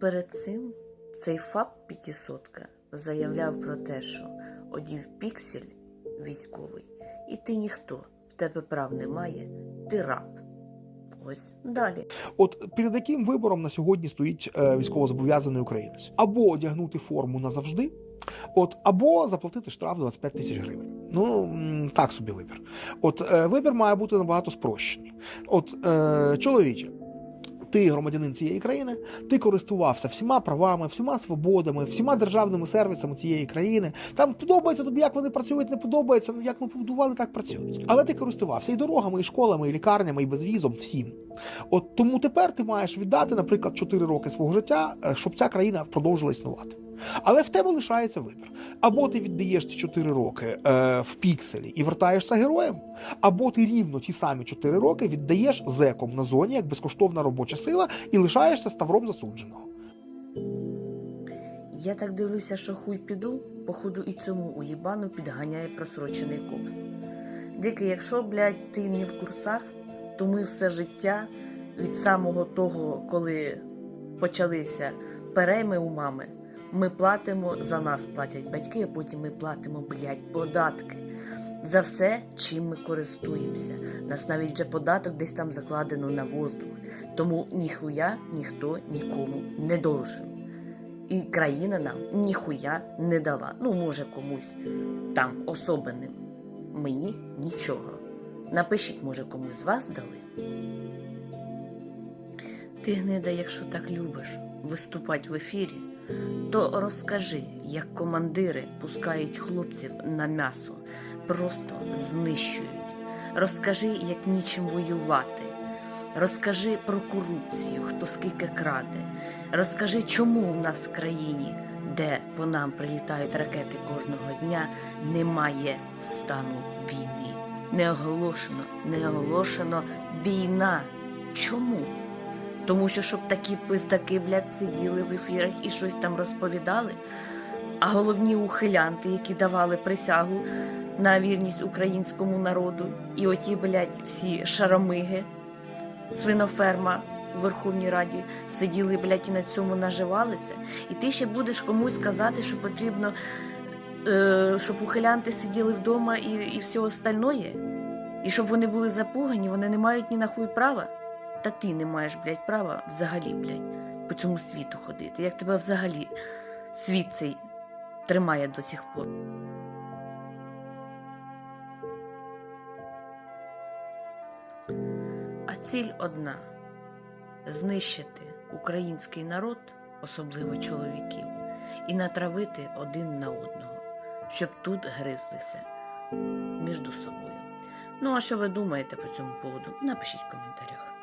Перед цим цей ФАП п'ятісотка заявляв про те, що одів піксель військовий, і ти ніхто, в тебе прав немає, ти раб. Ось далі. От перед яким вибором на сьогодні стоїть е, військовозобов'язаний українець? Або одягнути форму назавжди, от, або заплатити штраф 25 тисяч гривень. Ну так собі вибір. От е, вибір має бути набагато спрощений. От е, чоловіче. Ти громадянин цієї країни, ти користувався всіма правами, всіма свободами, всіма державними сервісами цієї країни. Там подобається тобі, як вони працюють, не подобається. Як ми побудували, так працюють. Але ти користувався і дорогами, і школами, і лікарнями, і безвізом, всім. От тому тепер ти маєш віддати, наприклад, 4 роки свого життя, е, щоб ця країна продовжила існувати. Але в тебе лишається вибір. Або ти віддаєш ці 4 роки е, в пікселі і вертаєшся героєм, або ти рівно ті самі 4 роки віддаєш зеком на зоні як безкоштовна робоча сила і лишаєшся ставром засудженого. Я так дивлюся, що хуй піду, походу і цьому уїбану підганяє просрочений курс. Дики, якщо, блядь, ти не в курсах, то ми все життя від самого того, коли почалися перейми у мами, ми платимо, за нас платять батьки, а потім ми платимо, блядь, податки. За все, чим ми користуємося. Нас навіть вже податок десь там закладено на воздух. Тому ніхуя ніхто нікому не должен. І країна нам ніхуя не дала. Ну, може, комусь там особенним. Мені нічого. Напишіть, може, комусь з вас дали. Ти, гнида, якщо так любиш виступати в ефірі, то розкажи, як командири пускають хлопців на м'ясо, просто знищують. Розкажи, як нічим воювати. Розкажи про корупцію, хто скільки краде. Розкажи, чому в нас в країні, де по нам прилітають ракети кожного дня, немає стану війни. Не оголошено, не оголошено війна. Чому? Тому що щоб такі пиздаки, блядь, сиділи в ефірах і щось там розповідали. А головні ухилянти, які давали присягу на вірність українському народу, і оті, блядь, всі шаромиги, свиноферма в Верховній Раді сиділи, блядь, і на цьому наживалися. І ти ще будеш комусь казати, що потрібно, е, щоб ухилянти сиділи вдома і, і все остальное. І щоб вони були запугані, вони не мають ні на хуй права. Та ти не маєш, блядь, права взагалі, блядь, по цьому світу ходити. Як тебе взагалі світ цей тримає до сих пор. А ціль одна знищити український народ, особливо чоловіків, і натравити один на одного, щоб тут гризлися між собою. Ну а що ви думаєте по цьому поводу? Напишіть в коментарях.